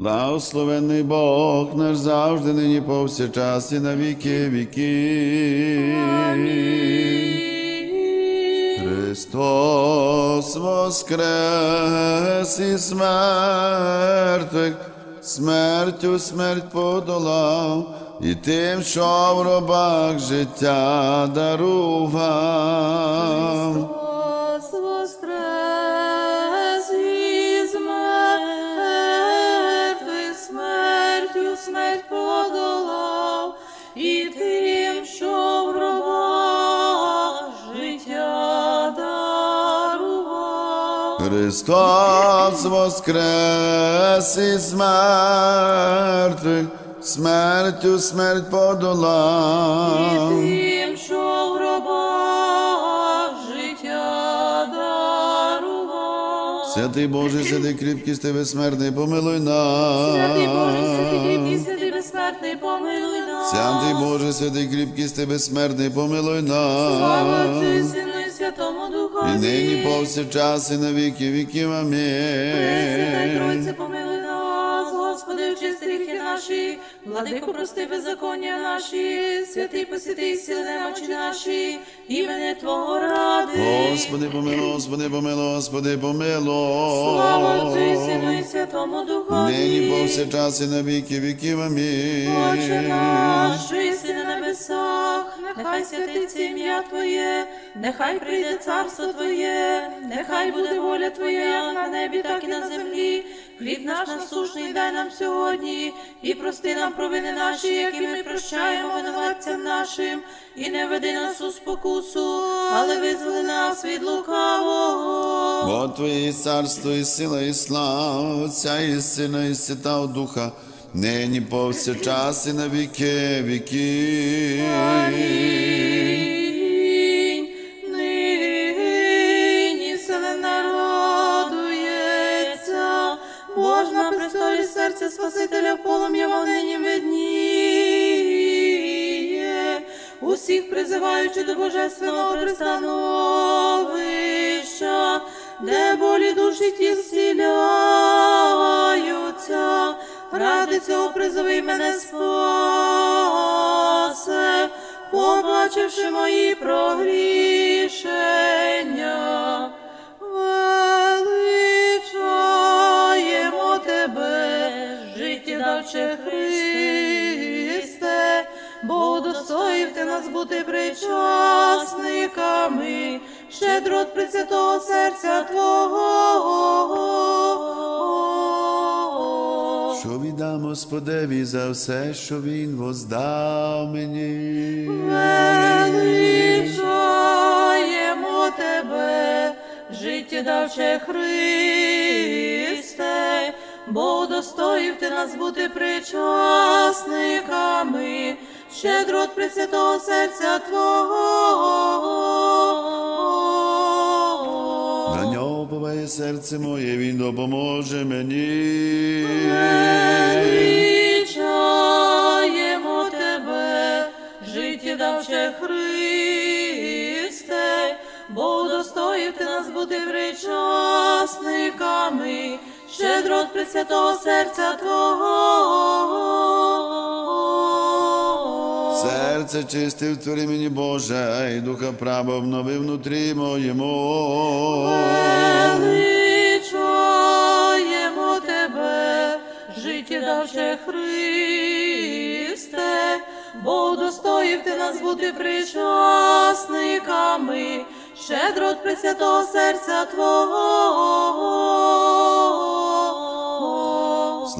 Благословенний Бог наш завжди, нині повсякчас і на віки віки. Христос воскрес із мертвих, смертю смерть подолав, і тим, що в робах життя дарував. Христос воскрес із мертвих, смертю смерть подолав. Тим, що в гробах життя дарував. Святий Боже, святий кріпкий, ти безсмертний, помилуй нас. Святий Боже, святий кріпкий, святий безсмертний, помилуй нас. Святий Боже, святий кріпкий, ти безсмертний, помилуй Слава і нас. І Святому І нині повсякчас і на віки віків. Амінь. Тройце, помилуй нас, Господи, гріхи наші, владико, прости беззаконня наші, святий посвятий сили немочі наші, імени Твого ради. Господи, помилуй, Господи, помилуй, Господи, помилуй. Слава Отцю і Сину і Святому Духові. Нині повсякчас і на віки віків. Амінь. Отче наш, на небесах, нехай святиться ім'я Твоє, нехай прийде царство Твоє, нехай буде воля Твоя на небі, так і на землі. Хліб наш насушний дай нам сьогодні, і прости нам провини наші, які ми прощаємо винуватцям нашим, і не веди нас у спокусу, але визволи нас від лукавого. Бо Твоє царство і сила, і слава, Отця і Сина, і Святого Духа, нині повсякчас і на віки віки. Нині все народується, Бож на престолі серця Спасителя полум'я вогнені видніє, усіх призиваючи до божественного пристановища, де болі душі ті зціляються, ради цього призови мене спасе, побачивши мої прогрішення. Величаємо тебе, життєдавче Христе, бо удостоїв ти нас бути причасниками, щедро пресвятого серця Твого. Що віддам Господеві за все, що Він воздав мені. Величаємо тебе, життєдавче Христе, бо удостоїв ти нас бути причасниками, щедро от пресвятого серця Твого. Поває серце моє, Він допоможе мені. Величаємо тебе, життєдавче Христе, бо удостоїв ти нас бути причасниками, щедро от пресвятого серця Твого. Серце чисте втвори мені, Боже, і духа право обнови внутрі моєму. Величаємо тебе, життя життєдавче Христе, бо удостоїв ти нас бути причасниками, щедро от пресвятого серця Твого.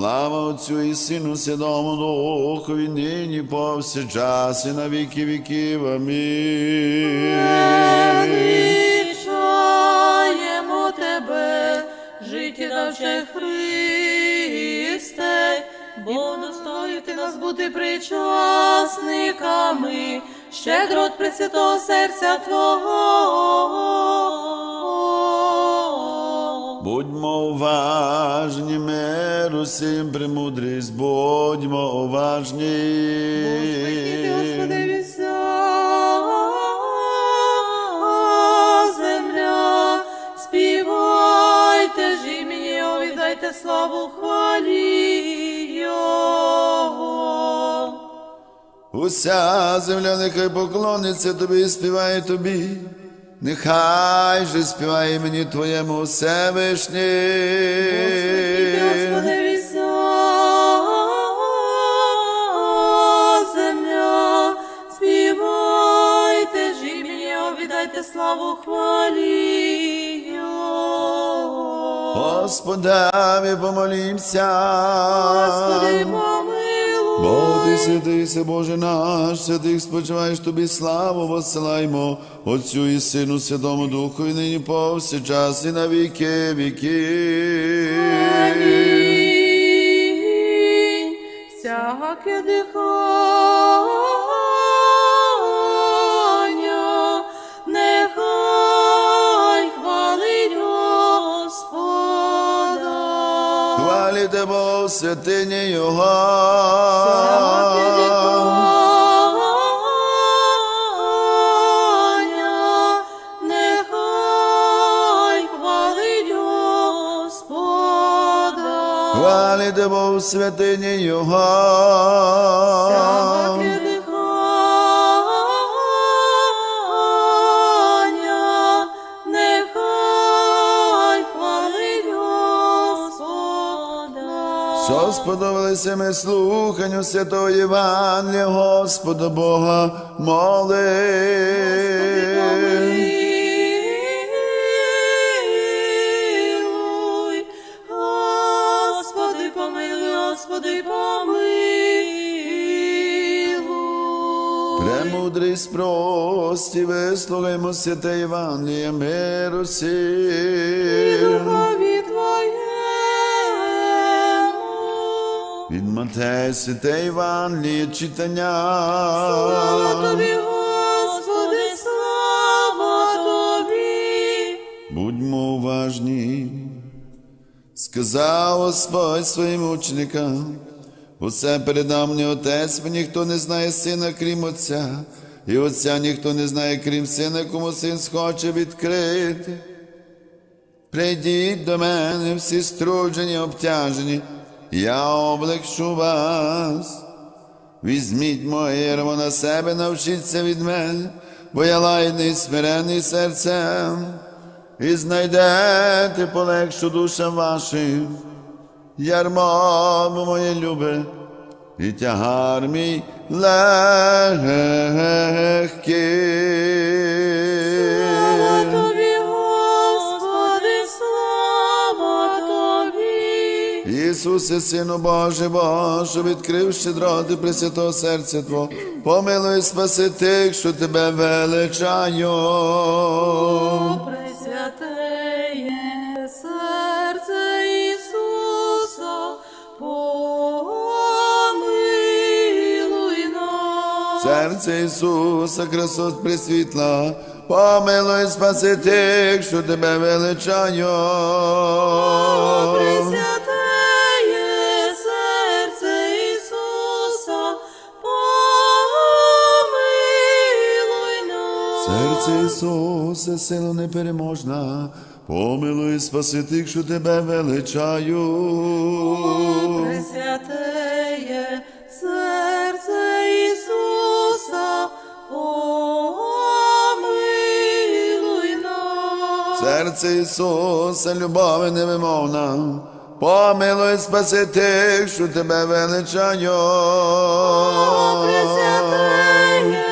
Слава Отцю і Сину, Святому Духові, нині повсякчас і на віки віків. Амінь. Величаємо тебе, життєдавче Христе, бо достоїв ти нас бути причасниками, щедро от пресвятого серця Твого. Будьмо уважні, мир усім премудрість, будьмо уважні. Співайте ж імені, віддайте славу хвалі. Його. Уся земля нехай поклониться тобі і співає тобі. Нехай же співає мені Твоєму Всевишній. Господи, вся земля, співайте ж імені, віддайте славу хвалі. Його. Господеві помолімся. Господи. Бо ти святий, се Боже наш, святих спочиваєш тобі славу, воссилаймо Отцю і Сину, Святому Духу, і нині повсякчас, і на віки віки. Амінь. Всяке дихання, нехай хвалить Господа. Хваліте Бог святині Його. Хваліте Бог святині Його. Що сподобалися ми слуханню святого Євангелія, Господа Бога моли. Премудрість прості, вислухаймо святе Євангеліє миру Твоєму. Від Матея святе Євангеліє читання. Слава Тобі, Господи, слава Тобі. Будьмо уважні. Сказав Господь своїм ученикам, усе передав мені Отець, бо ніхто не знає сина, крім Отця, і Отця ніхто не знає, крім сина, кому син схоче відкрити. Прийдіть до мене всі струджені, обтяжені, я облегшу вас. Візьміть моє ярмо на себе, навчіться від мене, бо я лайний, смирений серцем, і знайдете полегшу душам вашим. Ярмо моє любе, і тягар мій Слава. Тобі, Господи, слава Тобі. Ісусе, Сину Божий, Боже, відкрив щедроти Пресвятого серця Твого, помилуй спаси тих, що Тебе величаю. Серце Ісуса, красот присвітла, помилуй спаси тих, що Тебе величаю. Пресвятеє серце Ісуса, помилуй нас. Серце Ісуса, сила непереможна, помилуй спаси тих, що Тебе величаю. Пресвятеє Серце Ісуса, любові невимовна, помилуй, спаси тих, що тебе величаю. Пресвятеє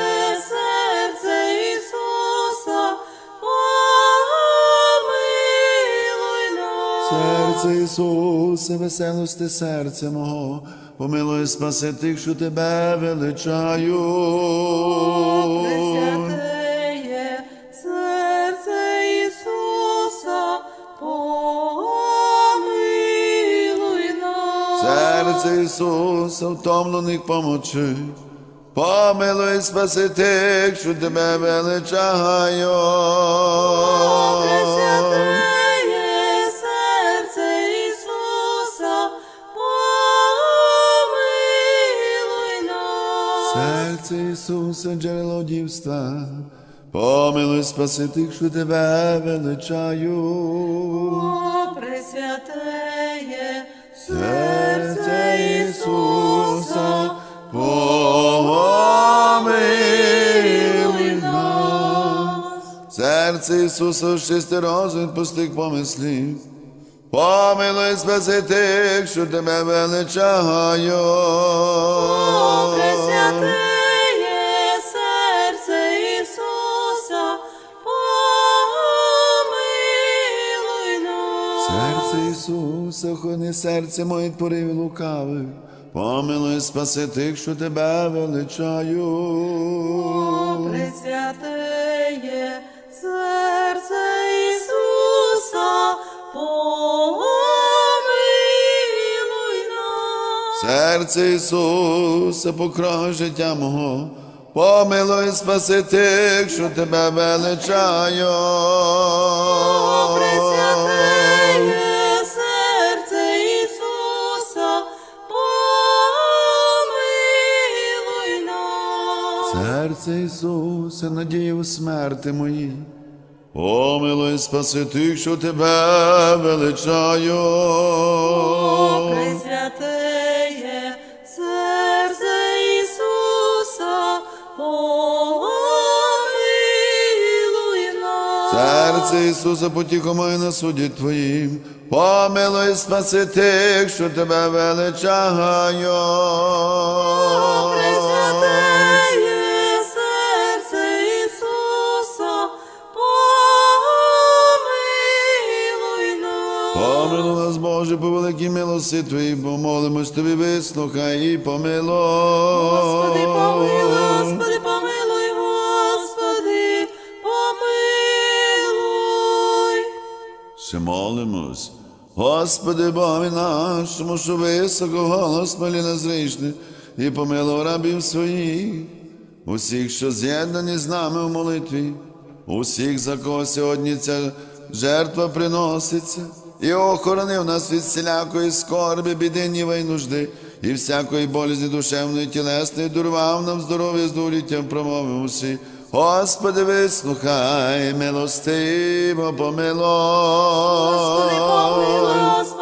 серце Ісуса, помилуй нас. Серце Ісуса, веселости серця мого, помилуй, спаси тих, що тебе величаю. Серце Ісуса, втомлених помочи, помилуй, спаси тих, що тебе величаю. Пресвятеє серце Ісуса, помилуй нас. Серце Ісуса, джерело дівства, помилуй, спаси тих, що тебе величаю. О, Пресвятеє серце Ісуса, помилуй нас. Серце Ісуса, щисти розум пустих помислів. Помилуй спаси тих, що тебе величають. О, Серце Ісуса, хони серце моє порив лукавих. Помилуй спаси тих, що тебе величаю. О, Пресвятеє серце Ісуса, помилуй нас. Серце Ісуса, покрой життя мого, помилуй спаси тих, що тебе величаю. Серце Ісуса, надія у смерти моїй, помилуй спаси тих, що тебе величаю. Пресвятеє серце Ісуса, помилуй нас. Серце Ісуса, потіхо моє на суді Твоїм, помилуй спаси тих, що тебе величаю. Боже, по великій милості Твоїй, помолимось Тобі, вислухай і помилуй. Господи, помилуй, Господи, помилуй, Господи, помилуй. Ще молимось. Господи, Боже нашому, що високо голос малі незрішний, і помилуй рабів своїх, усіх, що з'єднані з нами в молитві, усіх, за кого сьогодні ця жертва приноситься, і охоронив нас від всілякої скорби, біди, ніва й нужди, і всякої болізні душевної, тілесної, дурвав нам здоров'я з доліттям промовивши. Господи, вислухай, милостиво помилуй, Господи, помилуй,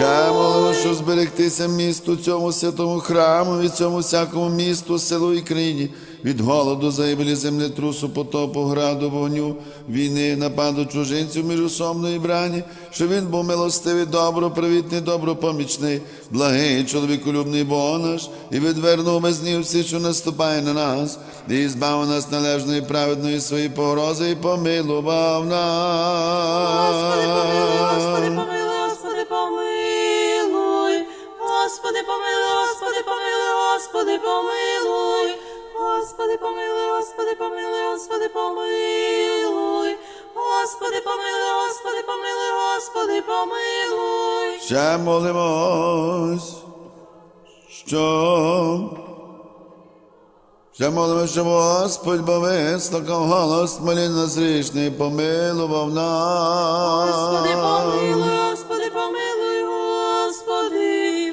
Ще що зберегтися місту цьому святому храму, від цьому всякому місту, селу і країні, від голоду, загибелі землетрусу, потопу, граду, вогню, війни, нападу чужинців, міжусомної брані, що він був милостивий, добро, привітний, добропомічний, благий, чоловіколюбний Бог наш, і відвернув без нів всі, що наступає на нас, і збав нас належної праведної своєї погрози, і помилував помилуй, Господи, помилуй, Господи, помилуй. Господи, помилуй, Господи, помилуй, Ще молимось, що ще молимось, щоб Господь бо вислухав голос молін нас грішний, помилував нас. Господи, помилуй, Господи, помилуй, Господи,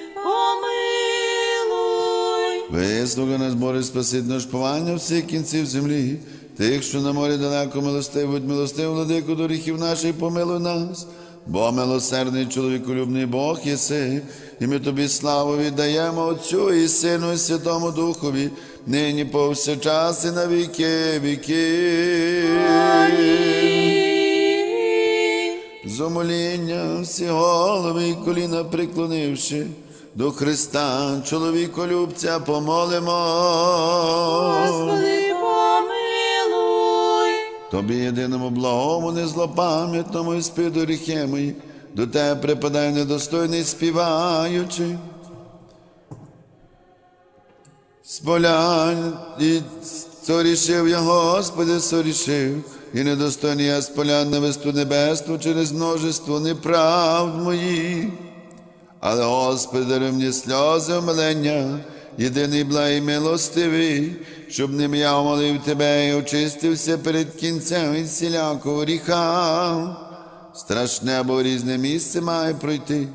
помилуй. Вислухай нас, Боже, спасить наш повання всіх кінців землі, тих, що на морі далеко милостив, будь милостив, владику до гріхів наших, помилуй нас. Бо милосердний чоловіколюбний Бог єси, і ми тобі славу віддаємо Отцю і Сину, і Святому Духові, нині повсякчас і на віки віки. Зумоління всі голови і коліна приклонивши до Христа, чоловіколюбця, помолимо. Господи. Тобі єдиному благому, незлопам'ятному і спиду гріхи мої, до тебе припадаю недостойний співаючи. Сполянь, і сорішив я, Господи, сорішив, і недостойний я сполян на весту небесну через множество неправд моїх. Але Господи, даруй мені сльози омилення, єдиний благий милостивий, щоб ним я умолив Тебе і очистився перед кінцем від всілякого гріха. Страшне, бо різне місце має пройти,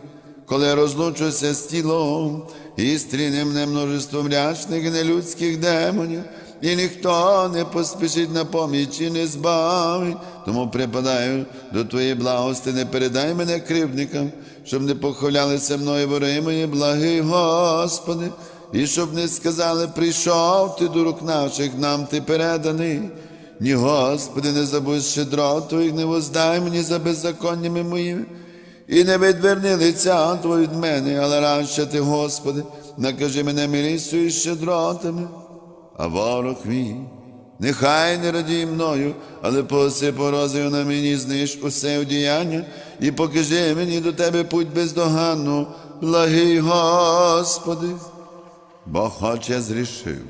коли розлучуся з тілом і стріне мене множеством рячних і нелюдських демонів, і ніхто не поспішить на поміч і не збавить. Тому припадаю до Твоєї благости, не передай мене кривдникам, щоб не похвалялися мною вороги мої, благий Господи, і щоб не сказали, прийшов ти до рук наших, нам ти переданий. Ні, Господи, не забудь щедрот Твоїх, не воздай мені за беззаконнями моїми, і не відверни лиця Твого від мене, але раніше ти, Господи, накажи мене милістю і щедротами, а ворог мій. Нехай не радій мною, але поси порозою на мені зниж усе одіяння, і покажи мені до тебе путь бездоганну, благий Господи, бо хоч зрішив.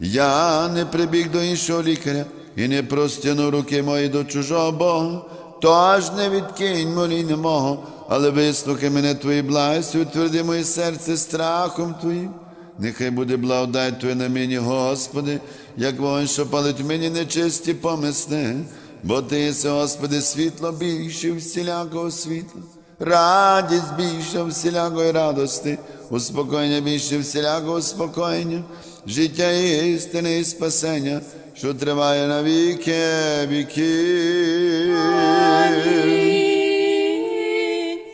Я не прибіг до іншого лікаря і не простягну руки мої до чужого Бога, то аж не відкинь моління мого, але вислухай мене твої благості, утверди моє серце страхом Твоїм. Нехай буде благодать Твоя на мені, Господи, як вогонь, що палить мені нечисті помисли, бо Ти єси, Господи, світло більше всілякого світла, радість більше всілякої радости, успокоєння більше всілякого успокоєння, життя і істини і спасення, що триває на віки віки.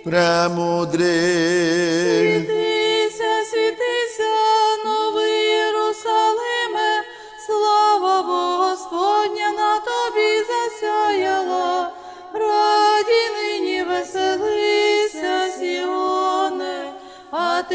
Премудрий.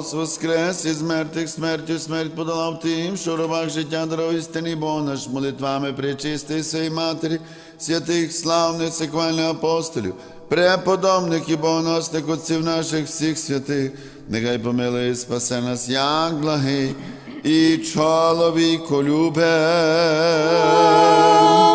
Христос воскрес із мертвих смертю, смерть подолав тим, що робах життя дарує істинний Бог наш молитвами причистий своїй матері, святих славних секвальних апостолів, преподобних і богоносних отців наших всіх святих, нехай помилує і спасе нас, як благий і чоловіколюбе. Амінь.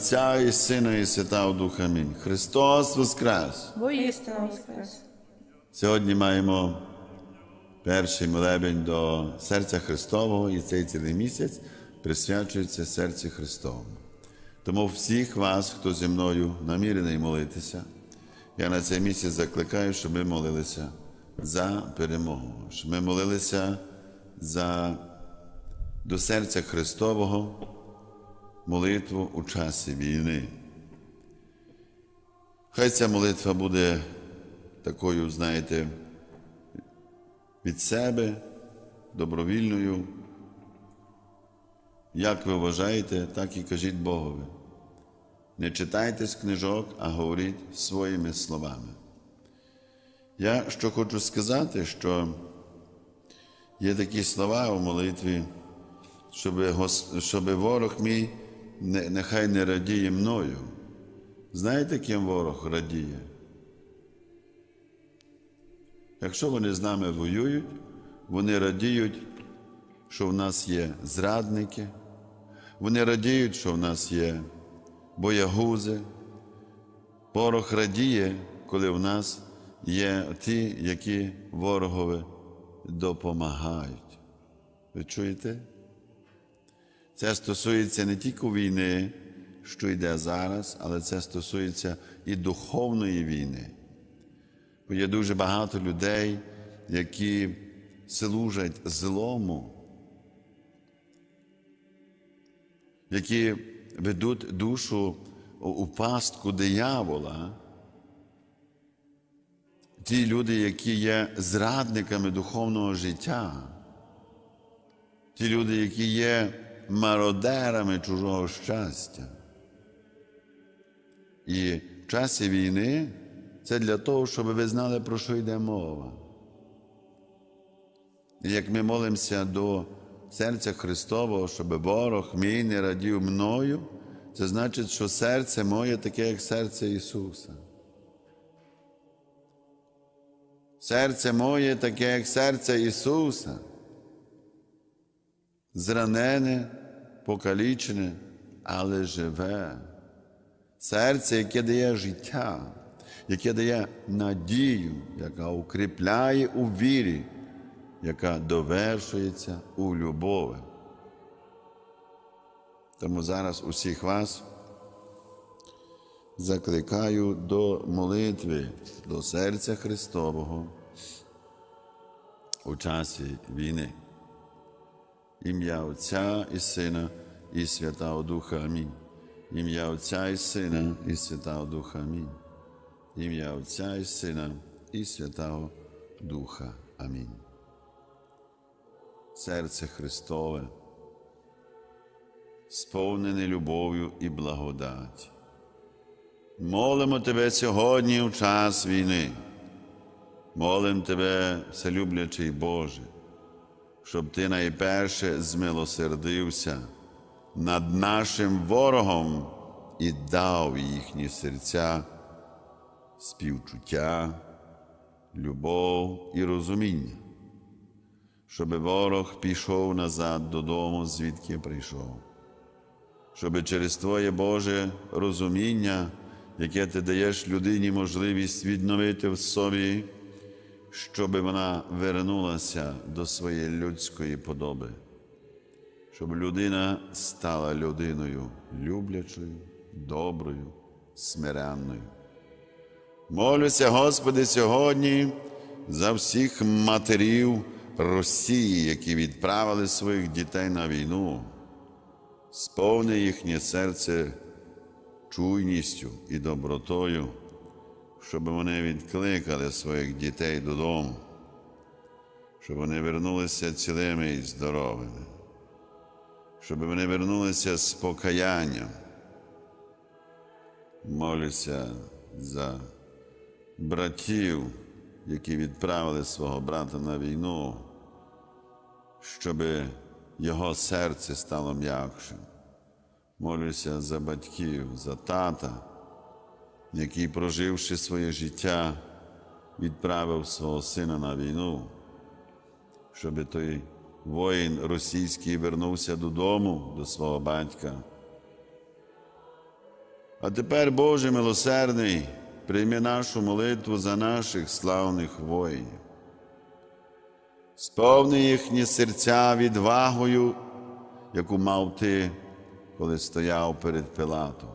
Отця і Сина і Святого Духа. Амінь. Христос воскрес! Воістину воскрес. Сьогодні маємо перший молебень до серця Христового, і цей цілий місяць присвячується серцю Христовому. Тому всіх вас, хто зі мною намірений молитися, я на цей місяць закликаю, щоб ми молилися за перемогу, щоб ми молилися за до серця Христового молитву у часі війни. Хай ця молитва буде такою, знаєте, від себе, добровільною. Як ви вважаєте, так і кажіть Богові. Не читайте з книжок, а говоріть своїми словами. Я що хочу сказати, що є такі слова у молитві, щоб, ворог мій нехай не радіє мною. Знаєте, ким ворог радіє? Якщо вони з нами воюють, вони радіють, що в нас є зрадники, вони радіють, що в нас є боягузи. Ворог радіє, коли в нас є ті, які ворогові допомагають. Ви чуєте? Це стосується не тільки війни, що йде зараз, але це стосується і духовної війни. Бо є дуже багато людей, які служать злому, які ведуть душу у пастку диявола. Ті люди, які є зрадниками духовного життя, ті люди, які є мародерами чужого щастя. І в часі війни це для того, щоб ви знали, про що йде мова. І як ми молимося до серця Христового, щоб ворог мій не радів мною, це значить, що серце моє таке, як серце Ісуса. Серце моє таке, як серце Ісуса. Зранене, покалічене, але живе. серце, яке дає життя, яке дає надію, яка укріпляє у вірі, яка довершується у любові. Тому зараз усіх вас закликаю до молитви, до серця Христового у часі війни. Ім'я Отця і Сина і Святого Духа Амінь. Ім'я Отця і Сина і Святого Духа Амінь. Ім'я Отця і Сина і Святого Духа Амінь. Серце Христове, сповнене любов'ю і благодаті. Молимо Тебе сьогодні у час війни. Молим Тебе, вселюблячий Боже, щоб Ти найперше змилосердився над нашим ворогом і дав їхні серця співчуття, любов і розуміння, щоб ворог пішов назад додому, звідки прийшов, щоб через Твоє Боже розуміння, яке ти даєш людині можливість відновити в собі, щоб вона вернулася до своєї людської подоби, щоб людина стала людиною люблячою, доброю, смиренною. Молюся, Господи, сьогодні за всіх матерів Росії, які відправили своїх дітей на війну, сповни їхнє серце чуйністю і добротою, щоб вони відкликали своїх дітей додому, щоб вони вернулися цілими і здоровими, щоб вони вернулися з покаянням. Молюся за братів, які відправили свого брата на війну, щоб його серце стало м'якшим. Молюся за батьків, за тата, який, проживши своє життя, відправив свого сина на війну, щоб той воїн російський вернувся додому до свого батька. А тепер, Боже милосердний, прийми нашу молитву за наших славних воїнів. Сповни їхні серця відвагою, яку мав ти, коли стояв перед Пилатом,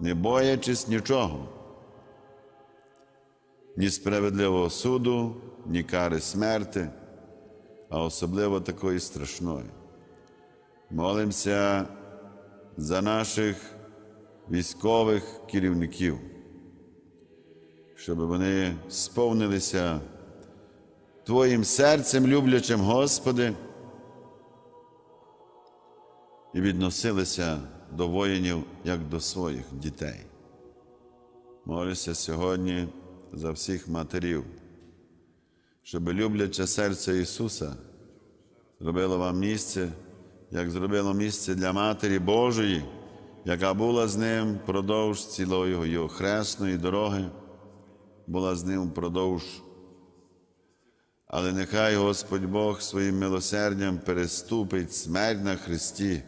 не боячись нічого, ні справедливого суду, ні кари смерти, а особливо такої страшної. Молимося за наших військових керівників, щоб вони сповнилися Твоїм серцем, люблячим Господи, і відносилися до воїнів як до своїх дітей. Молюся сьогодні за всіх матерів, щоб любляче серце Ісуса зробило вам місце, як зробило місце для Матері Божої, яка була з ним впродовж цілої його хресної дороги, була з ним впродовж. Але нехай Господь Бог своїм милосердям переступить смерть на Христі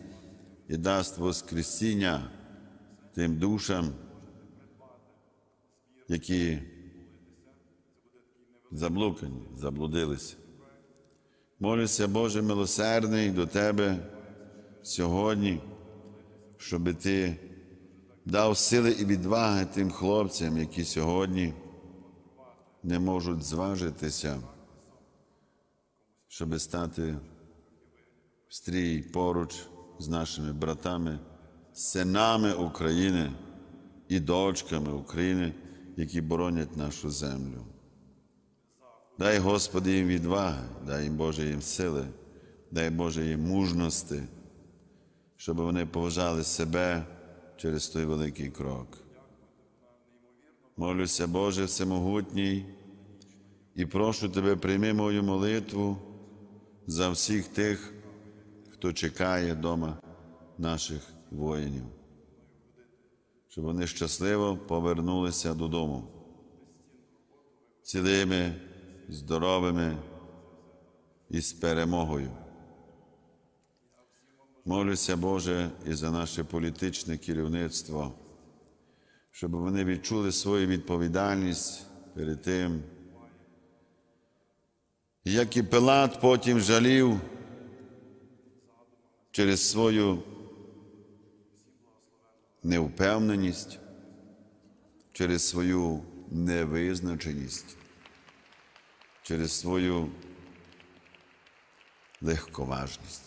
і дасть Воскресіння тим душам, які заблукані, заблудилися. Молюся, Боже милосердний до Тебе сьогодні, щоб Ти дав сили і відваги тим хлопцям, які сьогодні не можуть зважитися, щоб стати в стрій поруч з нашими братами, синами України і дочками України, які боронять нашу землю. Дай Господи їм відваги, дай їм Боже їм сили, дай Боже їм мужності, щоб вони поважали себе через той великий крок. Молюся, Боже Всемогутній, і прошу Тебе, прийми мою молитву за всіх тих, хто чекає вдома наших воїнів, щоб вони щасливо повернулися додому, цілими, здоровими і з перемогою. Молюся, Боже, і за наше політичне керівництво, щоб вони відчули свою відповідальність перед тим, як і Пилат потім жалів через свою невпевненість, через свою невизначеність, через свою легковажність.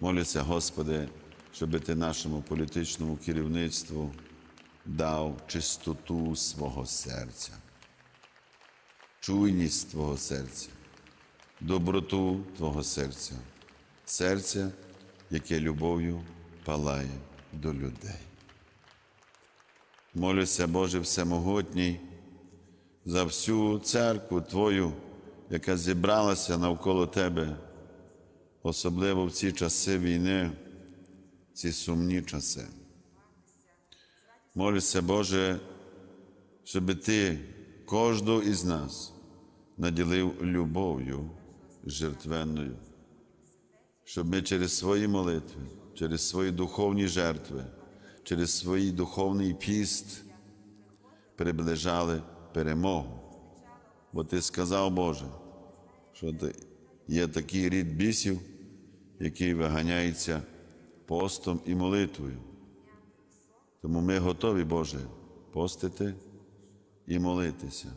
Молюся, Господи, щоб Ти нашому політичному керівництву дав чистоту свого серця, чуйність Твого серця, доброту Твого серця, серця, яке любов'ю палає до людей. Молюся, Боже Всемогутній, за всю церкву Твою, яка зібралася навколо Тебе, особливо в ці часи війни, ці сумні часи. Молюся, Боже, щоб Ти кожного із нас наділив любов'ю жертвенною, щоб ми через свої молитви, через свої духовні жертви, через свій духовний піст приближали перемогу. Бо Ти сказав, Боже, що є такий рід бісів, який виганяється постом і молитвою. Тому ми готові, Боже, постити і молитися,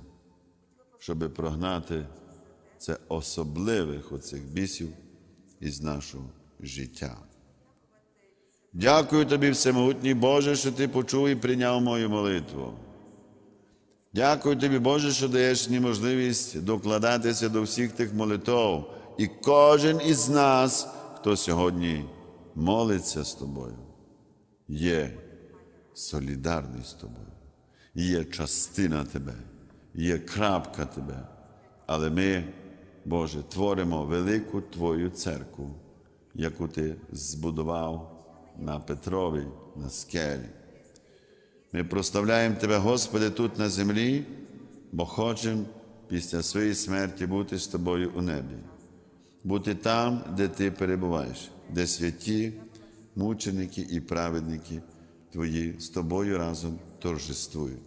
щоб прогнати це особливих оцих бісів із нашого життя. Дякую тобі, всемогутній Боже, що ти почув і прийняв мою молитву. Дякую тобі, Боже, що даєш мені можливість докладатися до всіх тих молитв. І кожен із нас, хто сьогодні молиться з тобою, є солідарний з тобою, є частина тебе, є крапка тебе. Але ми, Боже, творимо велику Твою церкву, яку ти збудував на Петрові, на скелі. Ми прославляємо Тебе, Господи, тут на землі, бо хочемо після своєї смерті бути з Тобою у небі, бути там, де Ти перебуваєш, де святі, мученики і праведники Твої з Тобою разом торжествують.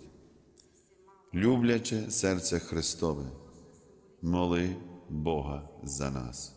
Любляче серце Христове, моли Бога за нас.